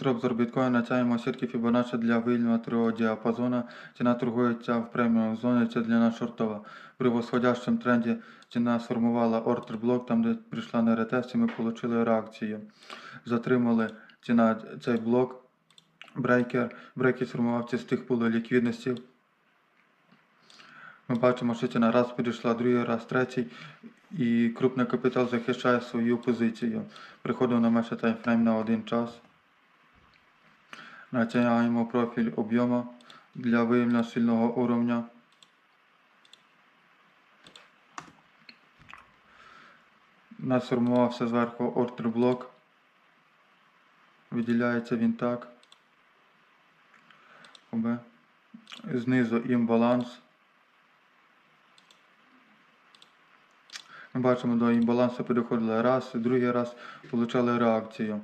Бистро обзор біткоїна натягуємо сітки Fibonacci для вільного тривого діапазону. Ціна торгується в преміум зоні, це для нас шортова. При восходящому тренді ціна сформувала ордер блок, там де прийшла на ретест, і ми отримали реакцію. Затримали ціна цей блок. Брейкер. Брейкер сформувався з тих пулу ліквідності. Ми бачимо, що ціна раз підійшла, другий раз, третій. І крупний капітал захищає свою позицію. Приходимо на менше таймфрейм на один час. Натягуємо профіль об'єму для виявлення сильного уровня. У нас сформувався зверху ордер блок. Виділяється він так. Знизу імбаланс. Ми бачимо до імбалансу переходили раз, другий раз отримали реакцію.